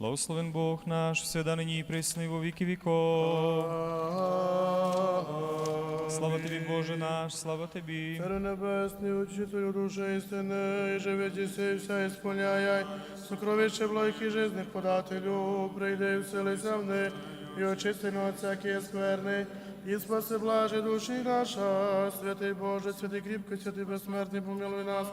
Благословен Бог наш, всегда нині і во віки віков. Слава тобі, Боже наш, слава тобі. Царе небесний, учителю душі істини, і живеті сей вся ісполняй, сокровище благих і жизних подателю, прийди вселися в них, і очисти на всякий скверний, і спаси блажі душі наша, святий Боже, святий кріпко, святий безсмертний, помилуй нас,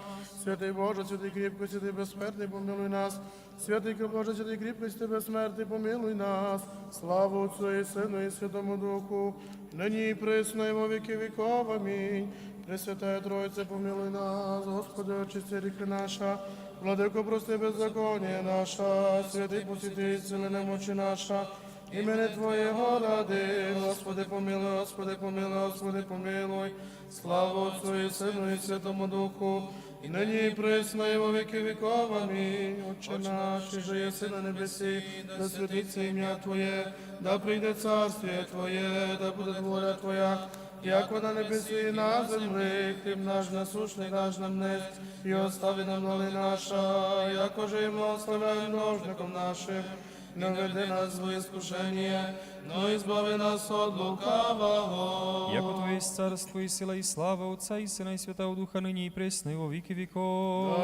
святий Боже, святий кріпко, святий безсмертний, помилуй нас, святий Боже, святий кріпко, святий безсмертний, помилуй нас, славу Отцу і Сину і Святому Духу, нині і присно, і віки віков, амінь. Пресвятая Тройце, помилуй нас, Господи, очисти ріки наша, владико, прости беззаконня наша, святий посвяти, сили немочі наша, імени Твоєго ради, Господи, помилуй, Господи, помилуй, Господи, помилуй, слава Отцу і Сину і Святому Духу, і нині і присно, і во віки віков, амінь. Отче наш, і же єси на небесі, да святиться ім'я Твоє, да прийде царствіє Твоє, да буде воля Твоя, як вона небесі і на землі, хліб наш насушний даж нам днес, і остави нам доли наша, якоже і благословляй множником нашим, не веди нас в іскушення, но избави нас от лукавого. Яко Твоє є царство і сила і слава Отця і Сина і Святого Духа нині і пресни, во віки віков.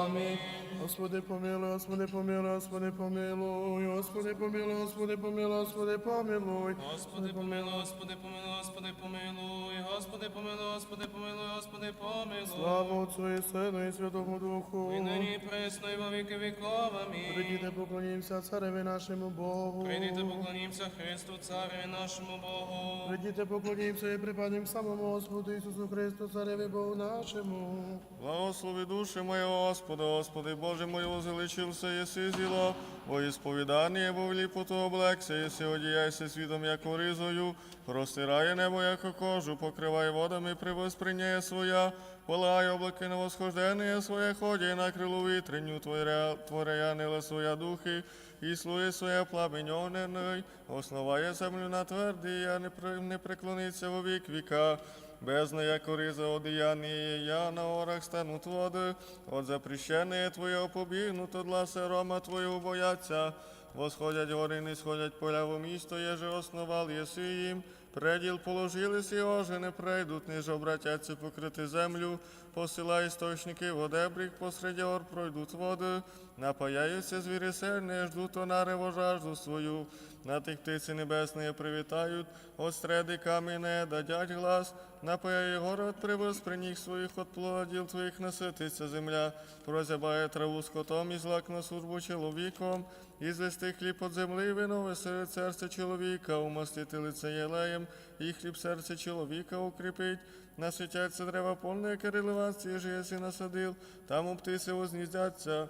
Амінь. Господи помилуй, Господи помилуй, Господи помилуй, Господи помилуй, Господи помилуй, Господи помилуй. Господи помилуй, Господи помилуй, Господи помилуй, Господи помилуй, Господи помилуй, Господи помилуй. Слава Отцу і Сину і Святому Духу. І нині і присно, і во віки віков, амінь. Прийдіте, поклонімося цареві нашому Богу. Прийдіте, поклонімося Христу, Цареві нашому Богу. Прийдіте, поклонімося і припадемо самому Господу Ісусу Христу, цареві Богу нашому. Благослови душі моє, Господи, Господи, Боже мой, возвеличився, єси зіло, бо ісповідання, бо в ліпоту облекся, єси одіяйся світом, як ризою, простирає небо, як кожу, покриває водами, привосприняє своя, полагає облаки на восхождення своє, ході на крилу вітренню, творя, творя янила своя духи, і слує своє пламень огнений, основає землю на твердій, а не, при- не преклониться во вік віка. Бездна, як риза одіяння, я на орах стану тводи, от запрещене Твоє побігнуто для сирома Твоєго бояться. Восходять гори, не сходять поля во місто, еже основал єси їм. Преділ положились і оже не прийдуть, ніж обратяться покрити землю, посила істочники водебріх, посеред гор пройдуть води, напаяються звірі сильні, ждуть онарево жажду свою. На тих птиці небесні привітають, от среди каміне дадять глас, напаяє город привез при них своїх от плодів твоїх насититься земля, прозябає траву скотом і злак на службу чоловіком, і звести хліб от земли, вино веселить серце чоловіка, умастити лице єлеєм, і хліб серце чоловіка укріпить. Наситяться дерева повне кереливації, свіжі єси насадил, там у птиці возніздяться,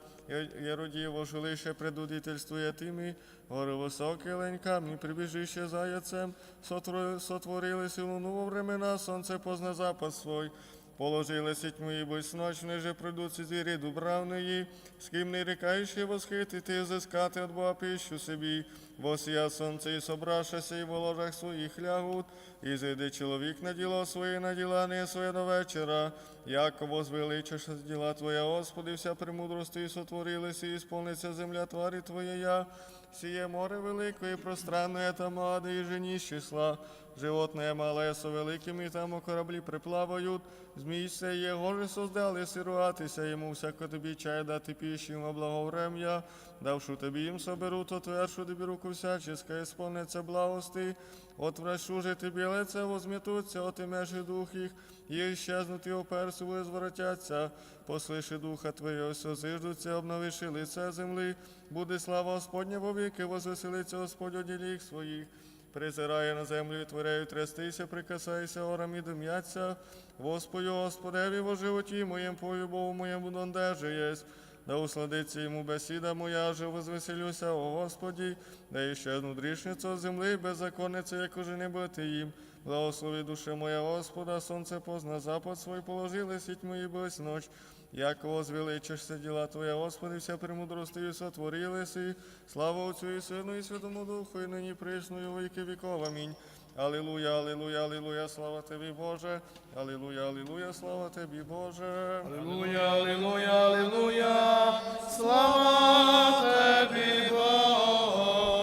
яродіво жилище предудительствує тими, гори високі лень камні, прибіжище заяцем, сотвори- сотворилися у ново времена, сонце позна запас свой. Положили тьму і бойсь ноч, же прийдуть ці звірі дубравної, з ким не рікаючи восхитити, зискати от Бога пищу собі, бо сія сонце і собрашася, і в ложах своїх лягуть, і зайде чоловік на діло своє, на діла не своє до вечора, як возвеличиш діла Твоя, Господи, вся премудрості сотворилися, і сповниться земля тварі Твоєя, сіє море велике і пространне, там ади і жені з числа, животне мале со великими, там у кораблі приплавають, змій се є, гори создали сируватися, йому всяко тобі чай дати пищу, йому благоврем'я, давшу тобі їм соберу, то твершу тобі руку всяческа, і благости, от врешу же тобі лице возм'ятуться, от і межі дух їх, і щезнуть його персу, возвратяться, послиши духа Твоєго, созиждуться, обновиши лице земли, буде слава Господня вовіки, возвеселиться Господь у діліх своїх. Призирає на землю і творяю трястися, прикасайся, орам і дим'яться. Господю, Господеві, во животі моєм, пою Богу моєму дондеже єсть. Да усладиться йому бесіда моя, же возвеселюся, о Господі, да іщезну дрішницю земли, беззаконниця, як уже не бути їм. Благослови душе моя Господа, сонце позна запад свой положили, сіть мої без ноч. Як возвеличишся діла Твоя, Господи, вся премудростю сотворилися. Слава Отцю і Сину і Святому Духу, і нині присною віки віков. Амінь. Алілуя, алілуя, алілуя, слава тобі, Боже. Алілуя, алілуя, слава тобі, Боже. Алілуя, алілуя, алілуя, слава Тебі, Боже.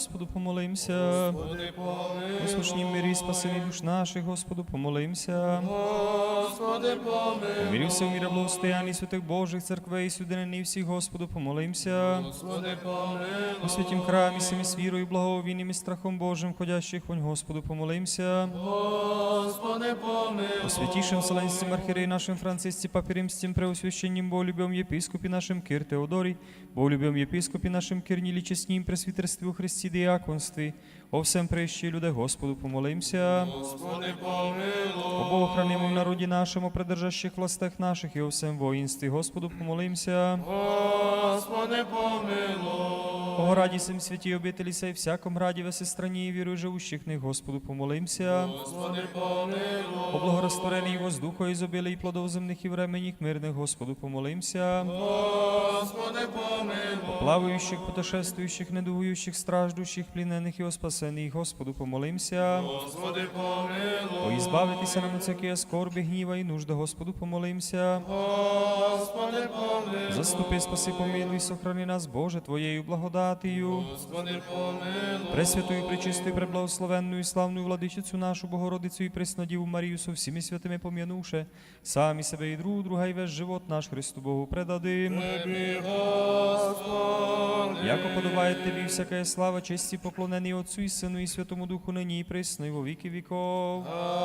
Господу помолимся. Господи, мирі, спасибі душ наших, Господу помолимся. Господи, помилуй, Помирився у міра благостоянні святих Божих церквей, і судинені всіх, Господу помолимся. Господи, помилуй, У святім храмі, самі з вірою, благовінням і страхом Божим, ходящих вонь, Господу помолимся. Господи, помилуй, О святейшем Вселенском архиерее нашим Франциске Папе Римским, преосвященним Боголюбем епископе нашим Кир Теодорий, Боголюбем епископе нашим Кир Неличестним, пресвитерстве у Христі диаконстві, о всем прищі, люди, Господу помолимся. Господи, помилуй, О Богохранимом народі нашому, придержащих властях наших і о всем воїнстві, Господу помолимся. Господи, помилуй, О раді сим святі обителі сей всяком раді веси страні і вірую живущих них, Господу помолимся. Господи, помилуй, О благораствореній воздуху і зобілий плодов земних і временіх мирних, Господу помолимся. Господи, помилуй, Плавающих, путешествующих, недугующих, страждущих, плінених і о спасених, Господу помолимся. Господи, помилуй, О ізбавитися нам от всякої скорби, гніва і нужди, Господу помолимся. Господи, помилуй, Заступи, спаси, помилуй, сохрани нас, Боже, Твоєю благодатію. Господи, помилуй, Пресвятую, Пресвятою, пречистою, преблагословенною, славною владичицю нашу Богородицю і Преснодіву Марію со всіми святими пом'янувши, самі себе і друг друга, і весь живот наш Христу Богу предадим. Тебі, Господи, Яко подобає тобі всяка слава, честі поклонений Отцю і Сину і Святому Духу нині і присно, і во віки віков. Аминь.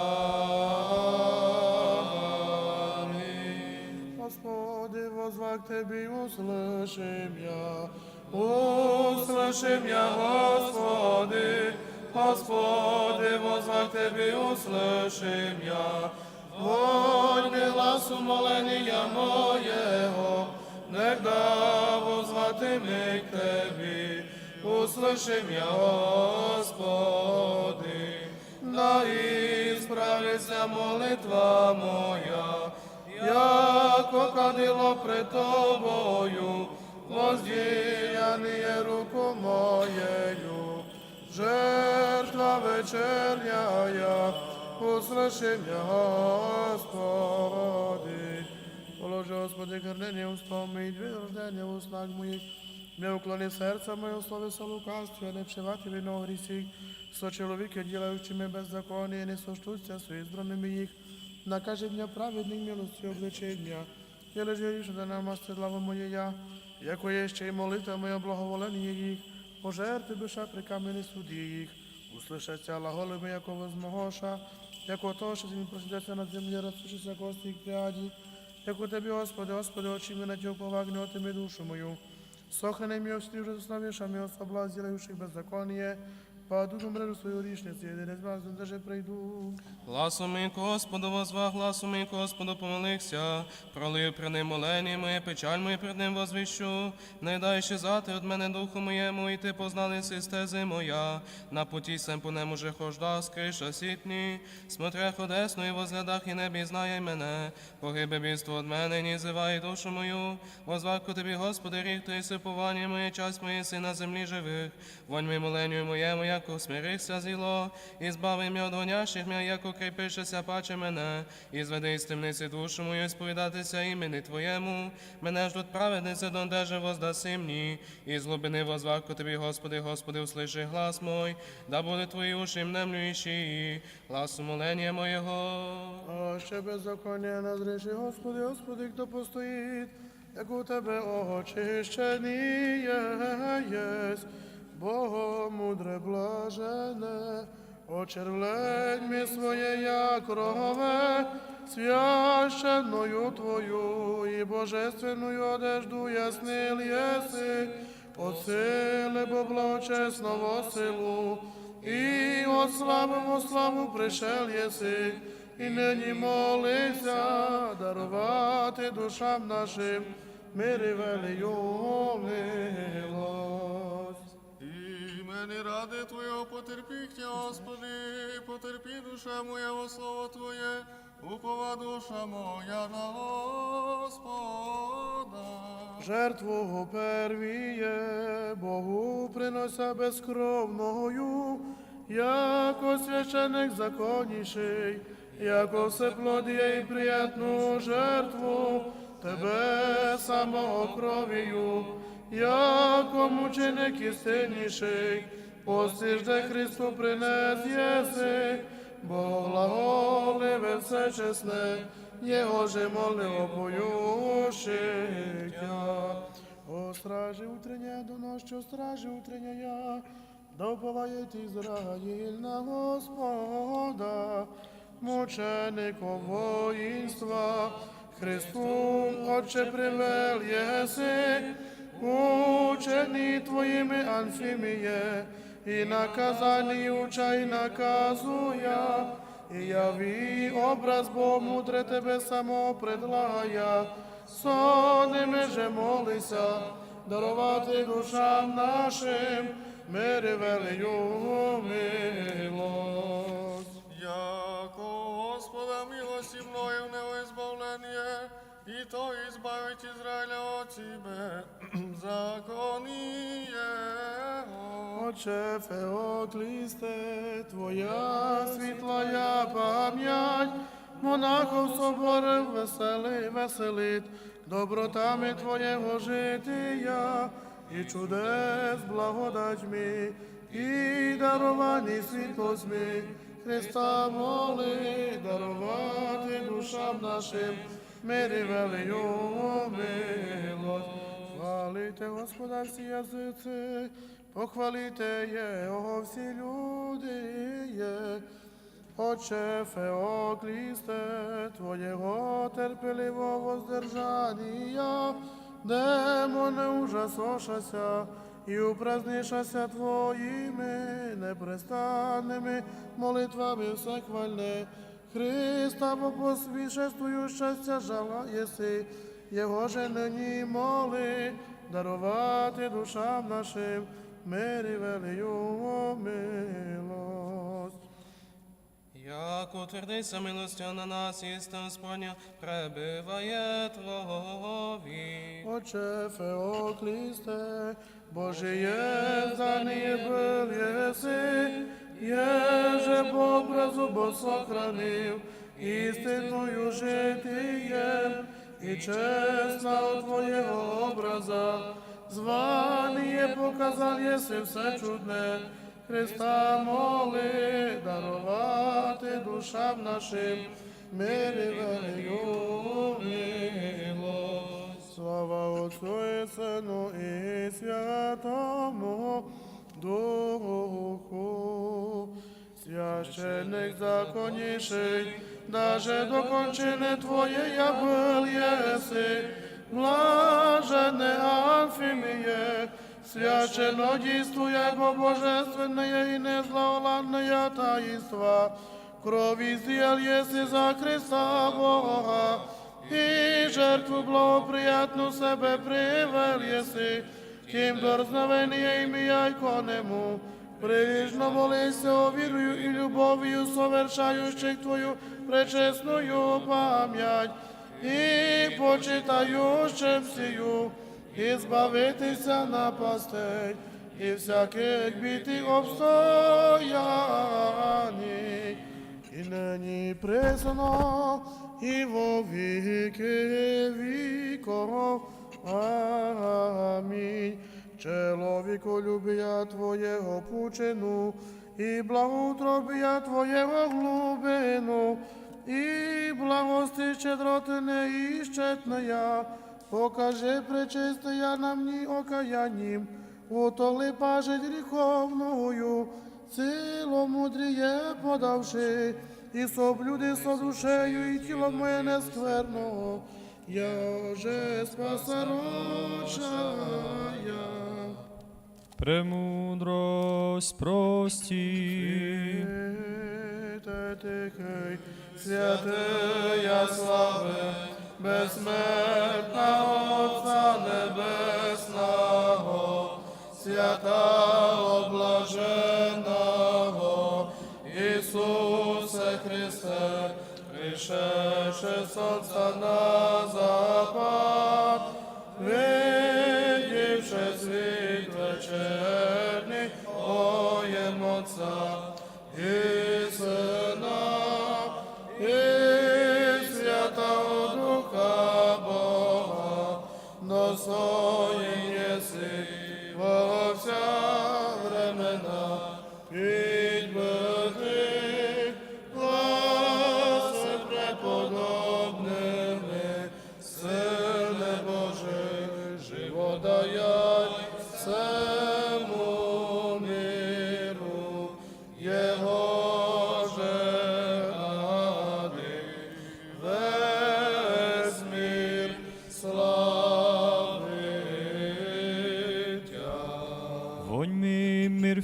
Господи, возвах Тебе, услышим я, услышим я, Господи, Господи, возвах Тебе, услышим я, Вонь глас умоления моего, Негда возвати ми к Тебе, услышим я, Господи, да исправится молитва моя, яко кадило пред Тобою, воздеяние руку моею, жертва вечерняя, услыши меня, Господи. Положи, Господи, гордение устом и две рождения в устах моих, не уклони серце моє у слові солукавстві, не вшивати вино грісіх, со чоловіки, ділаючими беззаконие, не сощуться свої здромими їх, накаже дня праведних милості обличення, Єле ж рішу, да намасти слава моєя, яко є ще й моя благоволення їх, пожерти душа при камені суді їх, услышаться глаголами, яко возмогоша, яко то, що він просидеться на землі, розсушиться кості їх пряді, яко Тебе, Господи, Господи, очі ми на Тебе повагне, отими душу мою. Сохрани ми острі вже заславішами, особла, зілаючих беззаконие, паду мрежу свою річниці, де збався, даже прийду. Гласом Господу возвах, гласом Господу помолився, пролив при ним молені моє, печаль мою пред ним возвіщу, не дай щезати від мене духу моєму, і ти познали стези моя, на путі сем по нему же хожда, скриша сітні, смотря ходесно і возглядах і небі знає мене, погибе бідство від мене, ні зивай душу мою, возваку тобі, Господи, рік ти сиповання моє, час моє си на землі живих, вонь ми моленню моєму, яко смирихся зіло, і збави м'я від гонящих м'я, яко кріпишеся паче мене, і зведи із темниці душу мою, і сповідатися імені Твоєму, мене ж тут праведниця, дондеже воздаси мені, і з глибини возваку тобі, Господи, Господи, услиши глас мой, да буде Твої уші мнемлюючі, гласу молення моєго. А ще беззаконня назріши, Господи, Господи, хто постоїть, як у Тебе очищеніє єсть, Богом мудре блажене, очервлень ми своє, як рогове, священною Твою і божественною одежду яснил єси, от сили, бо благочесного силу, і от славимо славу пришел єси, і нині молися, дарувати душам нашим, мири велію милость. Імені ради Твоєго потерпіхтя, Господи, потерпі душа моя во слово Твоє, упова душа моя на Господа. Жертву первіє, Богу принося безкровною, яко священик законніший, яко всеплодіє і приятну жертву, тебе самого кров'ю, яко мученик істинніший, постижде Христу принес єси, бо глаголиве все чесне, Його же молило поющих. О стражі утрення до ночі, стражі утрення я, доповає Ізраїль на Господа, мучеником воїнства, Христу, Отче, привел єси, учені твоїми Анфіміє, і наказані учай наказуя, і яви образ Бо мудре тебе само предлагая, сонними же молися, дарувати душам нашим, мири велию милость. Яко Господа милості мною не і то избавить Израиля от себе, законі Його. Отче Феоклісте, Твоя світлая пам'ять, монахов соборив весели, веселить, добротами Твоєго жития, і чудес благодатьми, і даровані світлосьми, Христа моли, дарувати душам нашим, велию милость. Хвалите Господа всі язиці, похвалите Його всі люди є. Отче Феоклісте, Твоєго терпеливого воздержання, демоне ужасошася, і упразнишася Твоїми непрестанними молитвами всехвальне. Христа бо посвішествую щастя жала єси, Його же нині моли, дарувати душам нашим, мирі велию милость. Як утвердися милостю на нас, істин Господня, пребиває Твові. Отче Феоклісте, Боже є заніє был єси, Еже по образу Бо сохранив, істинною житиєм, і чесна от Твоєго образа, званіє показав єси все чудне, Христа моли, дарувати душам нашим, мирі велию милость. Слава Отцю і Сину і Святому Духу. Священник законніший, даже до кончини Твоє я был єси, блажене Анфіміє, священно дійствує бо божественне і незлоладне таїнства, крові з'їл єси за Христа Бога, і жертву благоприятну себе привел єси, ким дорзновення ім'я іконему, Прилежно молися о вірою і любов'ю совершаючих Твою пречесную пам'ять, і почитаючим сію, і збавитися на пастей, і всяких бітих обстояній, і нині присно, і во віки віков. Амінь. Чоловіку любія Твоєго пучину, і благоутробія Твоєго глубину, і благости щедроти неіщетная, покажи пречистия на мені окаяннім, утоли пажить гріховною, силу мудріє подавши, і соблюди со душею, і тіло моє нескверно, я же спаса рочая. Премудрость. Святе тихий, святия слави, безсмертна Отця Небесного, святого блаженного, Ісусе Христе, пришедше солнце на запад,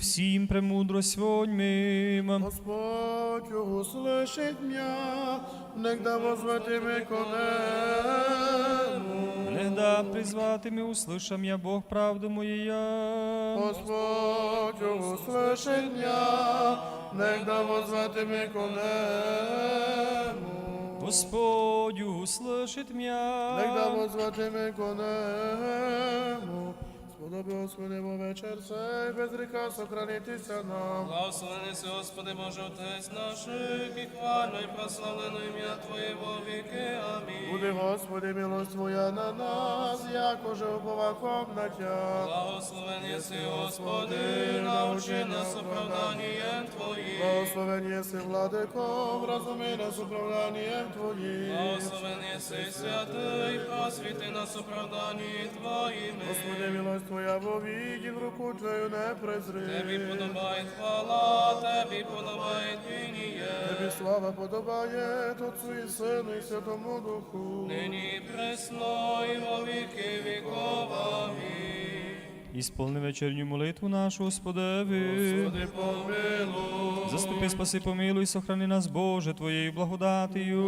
всім, премудрость воньми. Господь услышит меня, негда возвати ми конему. Негда призвати ми услышам я Бог правду моєя. Господь услышит меня, негда возвати ми конему. Господь услышит Негда м'я. возвати ми конему. Сподоби Господи во вечір цей, без ріка сохранитися нам. Благословений си, Господи Боже, Отець наших, і хвально і прославлено ім'я Твоє во віки. Амінь. Буде, Господи, милость Твоя на нас, як уже уповаком на Тя. Благословений си, Господи, научи нас оправданням Твоїм. Благословен єси, владико, розуми нас управлянням Твоїм. Благословений си, святий, просвіти нас оправданні Твоїми. Господи, милость Твоя вовіки, в руку Твою не Тебі подобає хвала, Тебі подобає твініє. Тобі слава подобає Отцу і Сину і Святому Духу. Нині і пресно, і во віки віков. Амінь. Ісполни вечерню молитву нашу, Господеві. Господи, помилуй. Заступи, спаси, помилуй, сохрани нас, Боже, Твоєю благодатію.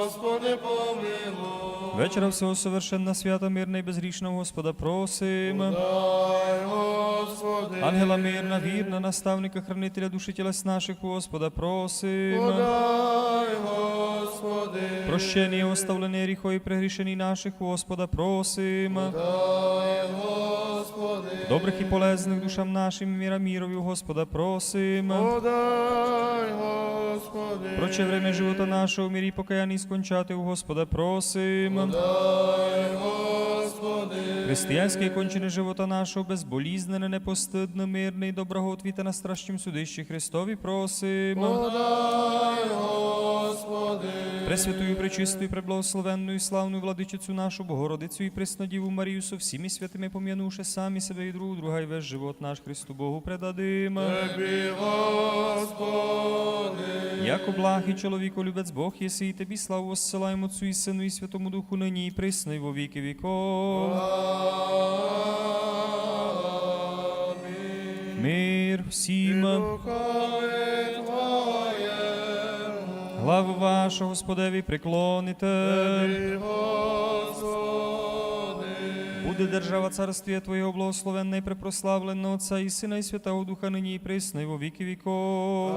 Господи, помилуй. Вечора всього совершенна, свята, мирна і безгрішна, Господа, просим. Дай, Господи. Ангела мирна, вірна, наставника, хранителя душі тілес наших, Господа, просим. Подай, Господи. Прощення, оставлення гріхов і прегрішені наших, Господа, просим. Дай, Господи. Добрих і полезних душам нашим, міра мірові, Господа, просим. Подай, Господи. Проче время живота нашого в мірі покаянні скончати у Господа просим. Дай, Господи. Християнське і кончене живота нашого, безболізнене, непостидне, мирне і доброготвіте на страшнім судищі Христові просим. Подай, Господи. Пресвятую, пречистую, преблагословенную і славну владичицю нашу Богородицю і Преснодіву Марію со всіми святими пом'янувши самі себе і друг друга, і весь живот наш Христу Богу предадим. Тебі, Господи. Яко благий чоловіко, любець Бог єси, і тобі славу воссилаємо Отцу і Сину і Святому Духу нині і присно, во віки віков. Амінь. Мир всім. Твоєму. Вашу, Господеві, приклоните. Буде держава царствія Твоєго благословенна і препрославлена Отця і Сина і Святого Духа нині і присно, і во віки віков.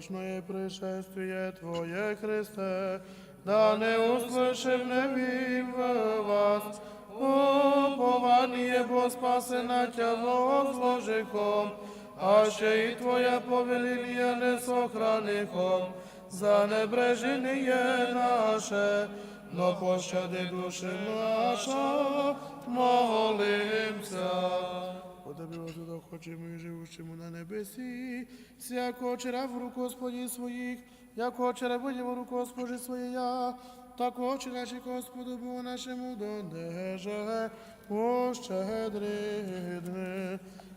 Страшное пришествие Твое, Христе, да не услышим, не вим в вас, упование Бо спасена Тя возложихом, а ще и Твоя повеление не сохранихом, за небрежение наше, но пощади души наша, молимся. О Тебе, Господи, хочемо і живущому на небесі, всяко вчора в руку Господі своїх, яко будемо в руку Господі своєя, так очі наші Господу Богу нашому донеже, пощедридне,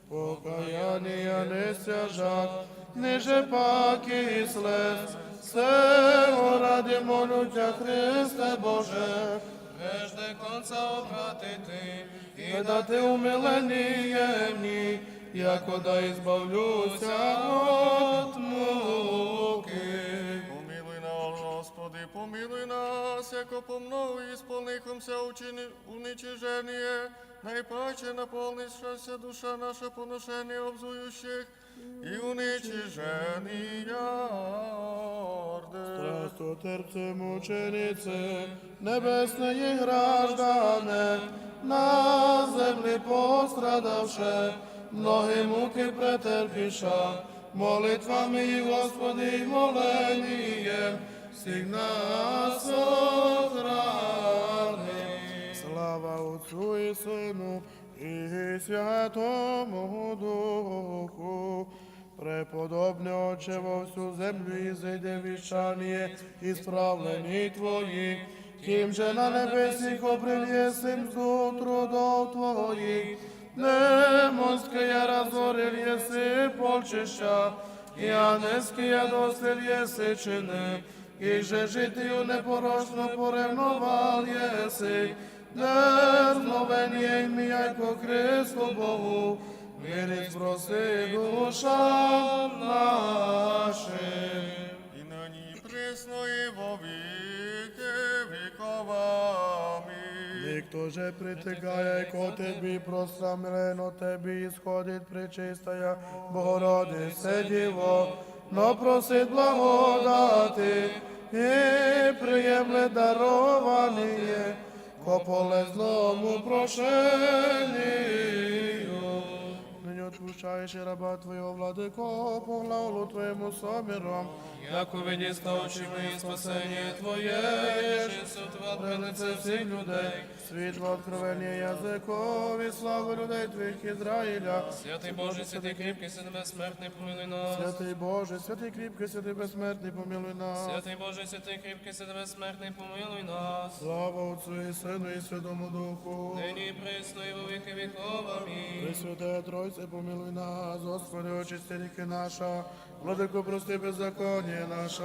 покаяння не стяжак, ниже паки слез, все ради молюття Христе Боже, Вежде конца обратити, і дати умилення мені, яко да ізбавлюся от муки. Помилуй нас, Господи, помилуй нас, яко по многу исполнихомся учини, уничижение, найпаче наполнившася душа наша поношение обзующих, и уничижения Страсту терпце мученице, небесної граждане, на землі пострадавше, многі муки претерпіша, молитвами Господи, моленієм, всіх нас охрани. Слава Отцу і Сину, і Святому Духу, Преподобне Отче во всю землю і зайде віщання і справлені Твої, ким же на небесі обрельєсим зу трудов Твоїх, немостке я разорил єси полчища, і анеський я достель єси чини, і же житию непорочно поревновал єси, дерзновення ім'я яко Христу Богу, мирить проси душам нашим. І нині і присно, і во віки віковами. Ніхто же притикає, ко тебі прострамлено тебі ісходить причистая Богородице Діво, но просить благодати і приємне дарованіє, ко полезному прошенню. Нині раба Твого, владико, по главу Твоєму собіром, Яко видіста очима і спасення Твоє, єже Велице всіх людей, світло откровення язикові, славу людей Твоїх Ізраїля. Святий Боже, святий кріпкий, син безсмертний, помилуй нас. Святий Боже, святий кріпкий, святий безсмертний, помилуй нас. Святий Боже, святий кріпкий, син безсмертний, помилуй нас. Слава Отцу і Сину і Святому Духу. Нині присно, і во віки віков. Амінь. Пресвятая Тройце, помилуй нас, Господи, очисти ріки наша, владико, прости беззаконня наша,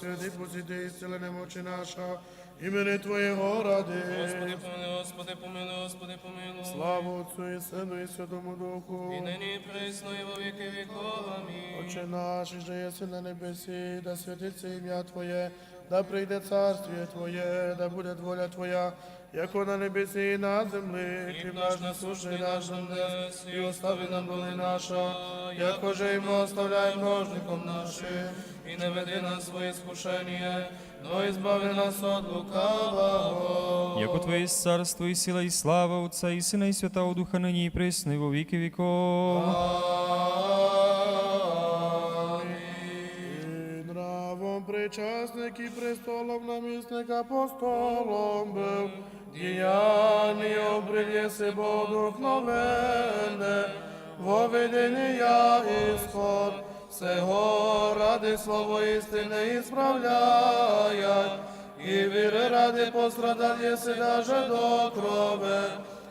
святий посіти ісцелене мочі наша, імени Твоєго ради. Господи, помилуй, Господи, помилуй, Господи, помилуй. Слава Отцу і Сину і Святому Духу. І нині присно, і во віки віков. Амінь. Отче наш, і же єси на небесі, да святиться ім'я Твоє, да прийде царствіє Твоє, да буде воля Твоя, яко на небесі і на землі. Хліб наш насущний наш нам і остави нам доли наша, яко же і ми оставляємо множником нашим. І не веди нас в своє скушення, Но избави нас от лукавого. Яко Твоє есть царство і сила, і слава Отця, і Сина, і Святого Духа, нині і присно, і во віки віков. Причасник і престолом намісник апостолом був, діяння обрильєси Богдухновенне, во видення ісход, всего ради слово істини ісправляє, і віри ради пострадав єси даже до крови,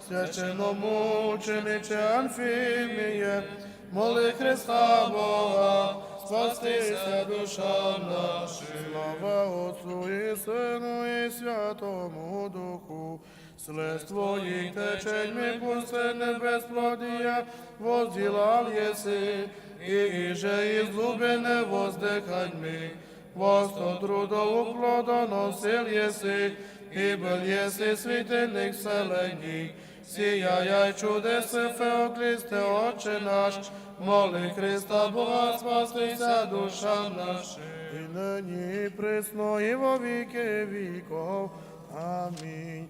священномучениче Анфіміє, моли Христа Бога, спастися душам нашим. Слава Отцу і Сину і Святому Духу, слез Твоїх течень ми пустине безплодія, возділав єси, і же із глубини воздихань ми. Восто трудову плодоносил єси, і был єси світильник вселеній. Сіяй чудеси Феоклісте, Отче наш, моли Христа Бога, спастися душам нашим. І нині присно, і во віки віков. Амінь.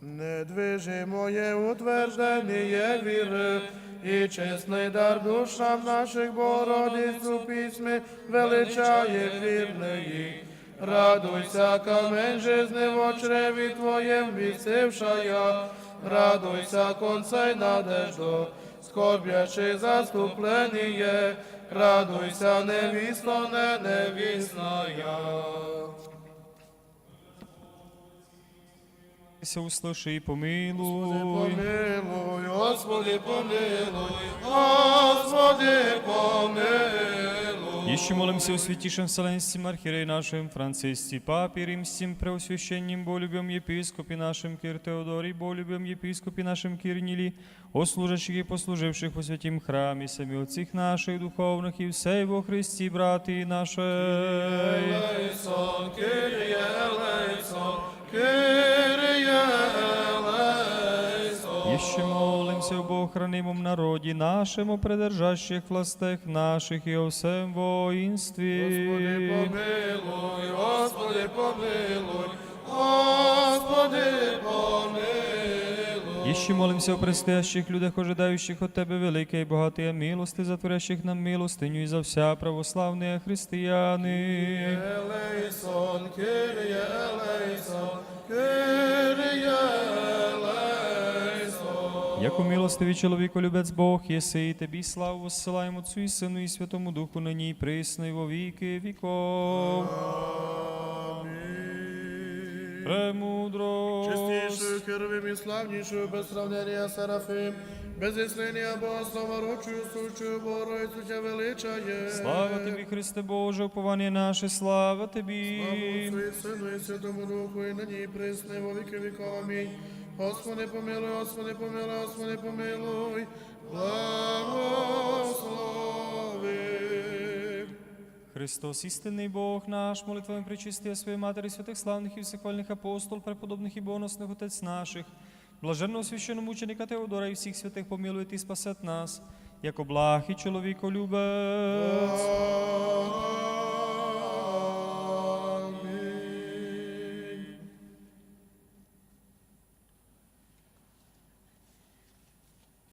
Недвижимоє утверждення віри, і чесний дар душам наших Богородиць у величає вірної. Радуйся, камень жизни в очреві Твоєм вісившая, радуйся, концей надеждо, скорбячи заступленіє, радуйся, невісно, не невісна я. услыши і помилуй. Помилуй, Господи, помилуй, Господи, помилуй. Іще молимся у святішем Вселенстім архірей нашим Францисці, Папе Римским, Преосвященним, болюбим епископе нашим Кир Теодорі, болюбим епископе нашим Кир Нили, о служащих и послуживших у святим храме, самі отцах наших духовных и всей во Христі, брати наші. Богохранимом народі нашому, придержащих властях наших і о всем воїнстві. Господи, помилуй, Господи, помилуй, Господи, помилуй. Іще молимся о предстоящих людях, ожидаючих от Тебе великої і багатої милости, затворящих нам милостиню і за вся православні християни. Елейсон, Кирія, Елейсон, Кирія, Елейсон. Як у милостиві чоловіку любець Бог, єси, і тобі славу воссилаємо Отцю і Сину і Святому Духу, нині і присно, і во віки віков. Амінь. Премудрость. Чистішою, херовим і славнішою, без сравнення Серафим, без існення Бога, слава рочою, сущою, Богородицю величає. Слава тобі, Христе Боже, уповання наше, слава тобі. Слава Отцю і Сину і Святому Духу, і нині і присно, і во віки віков. Амінь. Господи, помилуй, Господи, помилуй, Господи, помилуй, благослови. Христос, істинний Бог наш, молитвами причистия своєї Матері, святих славних і всехвальних апостол, преподобних і боносних Отець наших, блаженного священномученика Теодора і всіх святих помилує і спасет нас, як благ і чоловіколюбець.